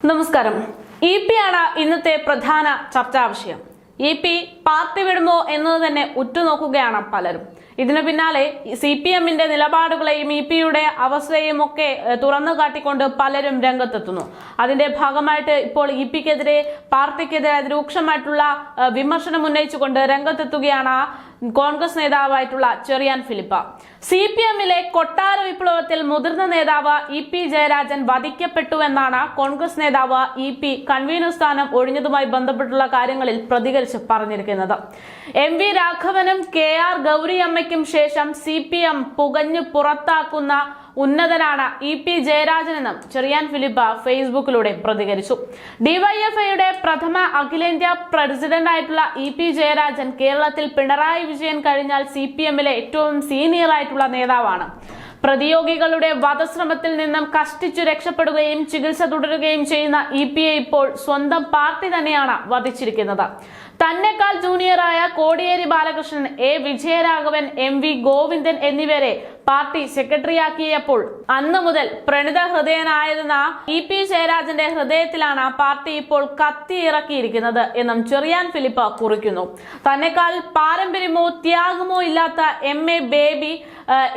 നമസ്കാരം. E P ആണ് ഇന്നത്തെ പ്രധാന ചർച്ചാ വിഷയം. ഇ പി പാർട്ടി വിടുമോ എന്നത് തന്നെ ഉറ്റുനോക്കുകയാണ് പലരും. ഇതിനു പിന്നാലെ സി പി എമ്മിന്റെ നിലപാടുകളെയും ഇ പിയുടെ അവസ്ഥയും ഒക്കെ തുറന്നു കാട്ടിക്കൊണ്ട് പലരും രംഗത്തെത്തുന്നു. അതിന്റെ ഭാഗമായിട്ട് ഇപ്പോൾ ഇ പിക്കെതിരെ പാർട്ടിക്കെതിരെ അതിരൂക്ഷമായിട്ടുള്ള ഏഹ്, വിമർശനം ഉന്നയിച്ചുകൊണ്ട് രംഗത്തെത്തുകയാണ് കോൺഗ്രസ് നേതാവായിട്ടുള്ള ചെറിയാൻ ഫിലിപ്പ. സി പി എമ്മിലെ കൊട്ടാര വിപ്ലവത്തിൽ മുതിർന്ന നേതാവ് ഇ പി ജയരാജൻ വധിക്കപ്പെട്ടുവെന്നാണ് കോൺഗ്രസ് നേതാവ് ഇ പി കൺവീനർ സ്ഥാനം ഒഴിഞ്ഞതുമായി ബന്ധപ്പെട്ടുള്ള കാര്യങ്ങളിൽ പ്രതികരിച്ച് പറഞ്ഞിരിക്കുന്നത്. എം വി രാഘവനും കെ ആർ ഗൗരിയമ്മയ്ക്കും ശേഷം സി പി എം പുകഞ്ഞു പുറത്താക്കുന്ന ഉന്നതനാണ് ഇ പി ജയരാജനെന്നും ചെറിയാൻ ഫിലിപ്പ് ഫേസ്ബുക്കിലൂടെ പ്രതികരിച്ചു. ഡിവൈഎഫ്ഐയുടെ പ്രഥമ അഖിലേന്ത്യാ പ്രസിഡന്റ് ആയിട്ടുള്ള ഇ പി ജയരാജൻ കേരളത്തിൽ പിണറായി വിജയൻ കഴിഞ്ഞാൽ സി പി എമ്മിലെ ഏറ്റവും സീനിയർ ആയിട്ടുള്ള നേതാവാണ്. പ്രതിയോഗികളുടെ വധശ്രമത്തിൽ നിന്നും കഷ്ടിച്ചു രക്ഷപ്പെടുകയും ചികിത്സ തുടരുകയും ചെയ്യുന്ന ഇ ഇപ്പോൾ സ്വന്തം പാർട്ടി തന്നെയാണ് വധിച്ചിരിക്കുന്നത്. തന്നെക്കാൾ ജൂനിയറായ Kodiyeri Balakrishnan A. Vijayaraghavan M. V. Govindan എന്നിവരെ പാർട്ടി സെക്രട്ടറിയാക്കിയപ്പോൾ അന്നു മുതൽ പ്രണിത ഹൃദയനായിരുന്ന ഇ. പി. ജയരാജന്റെ ഹൃദയത്തിലാണ് പാർട്ടി ഇപ്പോൾ കത്തിയിറക്കിയിരിക്കുന്നത് എന്നും ചെറിയാൻ ഫിലിപ്പ് കുറിക്കുന്നു. തന്നെക്കാൾ പാരമ്പര്യമോ ത്യാഗമോ ഇല്ലാത്ത M. A. Baby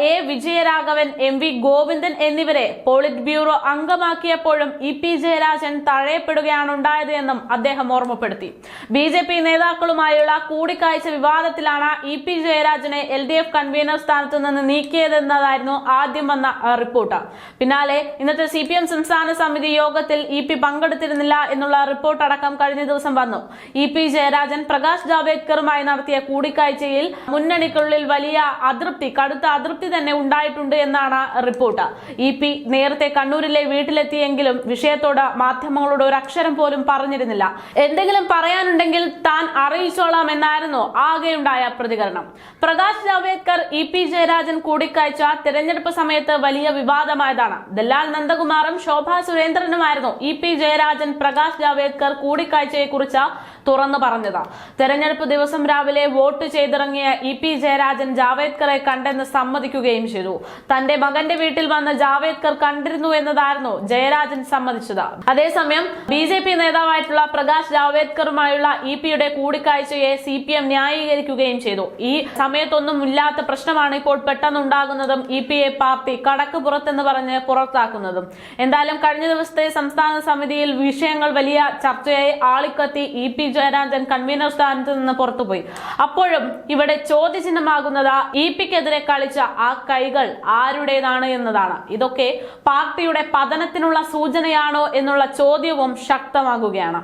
A. Vijayaraghavan M. V. Govindan എന്നിവരെ പോളിറ്റ് ബ്യൂറോ അംഗമാക്കിയപ്പോഴും ഇ. പി. ജയരാജൻ തഴയപ്പെടുകയാണ് ഉണ്ടായത് എന്നും അദ്ദേഹം ഓർമ്മപ്പെടുത്തി. ബി. ജെ പി നേതാക്കളുമായുള്ള കൂടിക്കാഴ്ച വിവാദത്തിലാണ് ഇ പി ജയരാജനെ എൽ ഡി എഫ് കൺവീനർ സ്ഥാനത്ത് നിന്ന് നീക്കിയതെന്നതായിരുന്നു ആദ്യം വന്ന റിപ്പോർട്ട്. പിന്നാലെ ഇന്നത്തെ സി പി എം സംസ്ഥാന സമിതി യോഗത്തിൽ ഇ പി പങ്കെടുത്തിരുന്നില്ല എന്നുള്ള റിപ്പോർട്ട് അടക്കം കഴിഞ്ഞ ദിവസം വന്നു. ഇ പി ജയരാജൻ പ്രകാശ് ജാവേദ്കറുമായി നടത്തിയ കൂടിക്കാഴ്ചയിൽ മുന്നണിക്കുള്ളിൽ വലിയ അതൃപ്തി കടുത്ത അതൃപ്തി തന്നെ ഉണ്ടായിട്ടുണ്ട് എന്നാണ് റിപ്പോർട്ട്. ഇ പി നേരത്തെ കണ്ണൂരിലെ വീട്ടിലെത്തിയെങ്കിലും വിഷയത്തോട് മാധ്യമങ്ങളോട് ഒരു അക്ഷരം പോലും പറഞ്ഞിരുന്നില്ല. എന്തെങ്കിലും പറയാനുണ്ടെങ്കിൽ താൻ അറിയിച്ചോളാം എന്നായിരുന്നു ആകെയുണ്ടായ പ്രതികരണം. പ്രകാശ് ജാവേദ്കർ ഇ പി ജയരാജൻ കൂടിക്കാഴ്ച തിരഞ്ഞെടുപ്പ് സമയത്ത് വലിയ വിവാദമായതാണ്. ദല്ലാൽ നന്ദകുമാറും ശോഭാ സുരേന്ദ്രനുമായിരുന്നു ഇ പി ജയരാജൻ പ്രകാശ് ജാവേദ്കർ കൂടിക്കാഴ്ചയെ കുറിച്ച് തുറന്നു പറഞ്ഞത്. തെരഞ്ഞെടുപ്പ് ദിവസം രാവിലെ വോട്ട് ചെയ്തിറങ്ങിയ ഇ പി ജയരാജൻ ജാവേദ്കറെ കണ്ടെന്ന് സമ്മതിക്കുകയും ചെയ്തു. തന്റെ മകന്റെ വീട്ടിൽ വന്ന് ജാവേദ്കർ കണ്ടിരുന്നു എന്നതായിരുന്നു ജയരാജൻ സമ്മതിച്ചത്. അതേസമയം ബി ജെ പി നേതാവായിട്ടുള്ള പ്രകാശ് ജാവേദ്കറുമായുള്ള ഇ പിയുടെ കൂടിക്കാഴ്ചയെ സി പി എം ന്യായീകരിക്കുകയും ചെയ്തു. ഈ സമയത്തൊന്നും ഇല്ലാത്ത പ്രശ്നമാണ് ഇപ്പോൾ പെട്ടെന്നുണ്ടാകുന്നതും ഇ പി എ പാർട്ടി കടക്ക് പുറത്തെന്ന് പറഞ്ഞ് പുറത്താക്കുന്നതും. എന്തായാലും കഴിഞ്ഞ ദിവസത്തെ സംസ്ഥാന സമിതിയിൽ വിഷയങ്ങൾ വലിയ ചർച്ചയായി ആളിക്കത്തി ഇ പി ജയരാജൻ കൺവീനർ സ്ഥാനത്ത് നിന്ന് പുറത്തുപോയി. അപ്പോഴും ഇവിടെ ചോദ്യചിഹ്നമാകുന്നത് ഇ പിക്കെതിരെ കളിച്ച ആ കൈകൾ ആരുടേതാണ് എന്നതാണ്. ഇതൊക്കെ പാർട്ടിയുടെ പതനത്തിനുള്ള സൂചനയാണോ എന്നുള്ള ചോദ്യവും ശക്തമാകുകയാണ്.